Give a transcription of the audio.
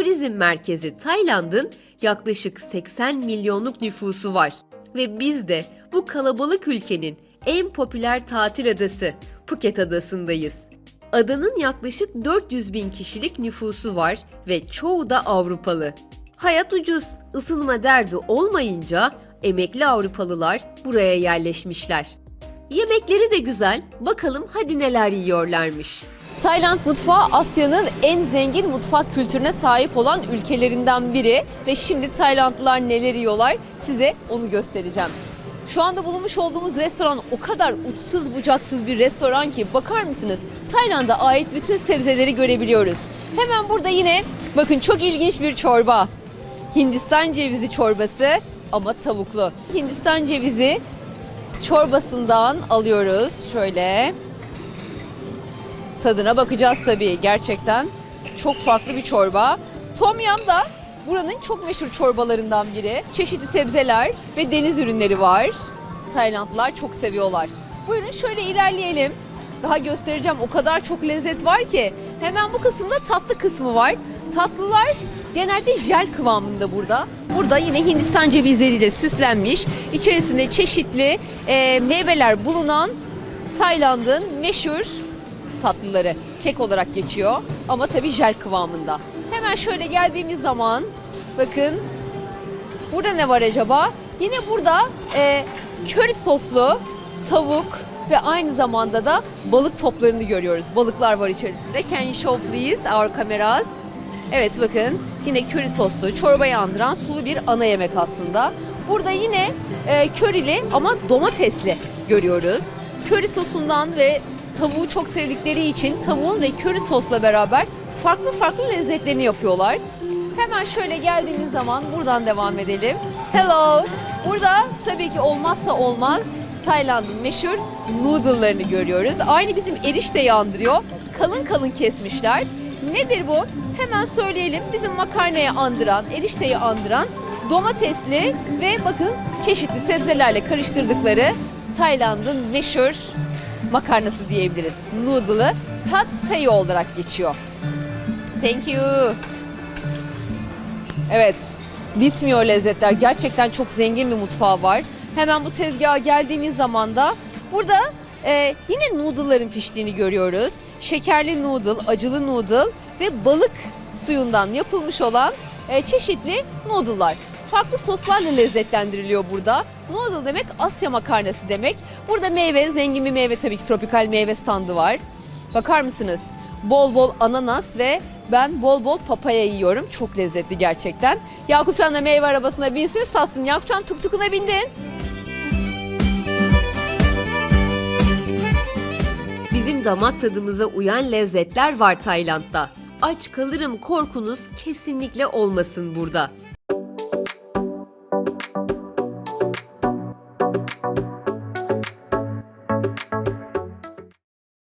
turizm merkezi Tayland'ın yaklaşık 80 milyonluk nüfusu var. Ve biz de bu kalabalık ülkenin en popüler tatil adası Phuket adasındayız. Adanın yaklaşık 400 bin kişilik nüfusu var ve çoğu da Avrupalı. Hayat ucuz, ısınma derdi olmayınca emekli Avrupalılar buraya yerleşmişler. Yemekleri de güzel. Bakalım hadi neler yiyorlarmış. Tayland mutfağı Asya'nın en zengin mutfak kültürüne sahip olan ülkelerinden biri ve şimdi Taylandlılar neler yiyorlar size onu göstereceğim. Şu anda bulunmuş olduğumuz restoran o kadar uçsuz bucaksız bir restoran ki bakar mısınız? Tayland'a ait bütün sebzeleri görebiliyoruz. Hemen burada yine bakın çok ilginç bir çorba. Hindistan cevizi çorbası ama tavuklu. Hindistan cevizi çorbasından alıyoruz şöyle. Tadına bakacağız tabii gerçekten. Çok farklı bir çorba. Tom yam da buranın çok meşhur çorbalarından biri. Çeşitli sebzeler ve deniz ürünleri var. Taylandlılar çok seviyorlar. Buyurun şöyle ilerleyelim. Daha göstereceğim o kadar çok lezzet var ki. Hemen bu kısımda tatlı kısmı var. Tatlılar genelde jel kıvamında burada. Burada yine Hindistan cevizleriyle süslenmiş. İçerisinde çeşitli e, meyveler bulunan Tayland'ın meşhur tatlıları kek olarak geçiyor ama tabii jel kıvamında. Hemen şöyle geldiğimiz zaman bakın burada ne var acaba? Yine burada e, köri soslu tavuk ve aynı zamanda da balık toplarını görüyoruz. Balıklar var içerisinde. Can you show please our cameras? Evet bakın yine köri soslu, çorbayı andıran sulu bir ana yemek aslında. Burada yine e, körili ama domatesli görüyoruz. Köri sosundan ve tavuğu çok sevdikleri için tavuğun ve köri sosla beraber farklı farklı lezzetlerini yapıyorlar. Hemen şöyle geldiğimiz zaman buradan devam edelim. Hello. Burada tabii ki olmazsa olmaz Tayland'ın meşhur noodle'larını görüyoruz. Aynı bizim erişteyi andırıyor. Kalın kalın kesmişler. Nedir bu? Hemen söyleyelim. Bizim makarnayı andıran, erişteyi andıran domatesli ve bakın çeşitli sebzelerle karıştırdıkları Tayland'ın meşhur makarnası diyebiliriz. Noodle'ı pad thai olarak geçiyor. Thank you. Evet. Bitmiyor lezzetler. Gerçekten çok zengin bir mutfağı var. Hemen bu tezgaha geldiğimiz zaman da burada e, yine noodle'ların piştiğini görüyoruz. Şekerli noodle, acılı noodle ve balık suyundan yapılmış olan e, çeşitli noodle'lar. Farklı soslarla lezzetlendiriliyor burada. Noodle demek Asya makarnası demek. Burada meyve, zengin bir meyve tabii ki tropikal meyve standı var. Bakar mısınız? Bol bol ananas ve ben bol bol papaya yiyorum. Çok lezzetli gerçekten. Yakupcan da meyve arabasına binsin satsın. Yakupcan tuk tukuna bindin. Bizim damak tadımıza uyan lezzetler var Tayland'da. Aç kalırım korkunuz kesinlikle olmasın burada.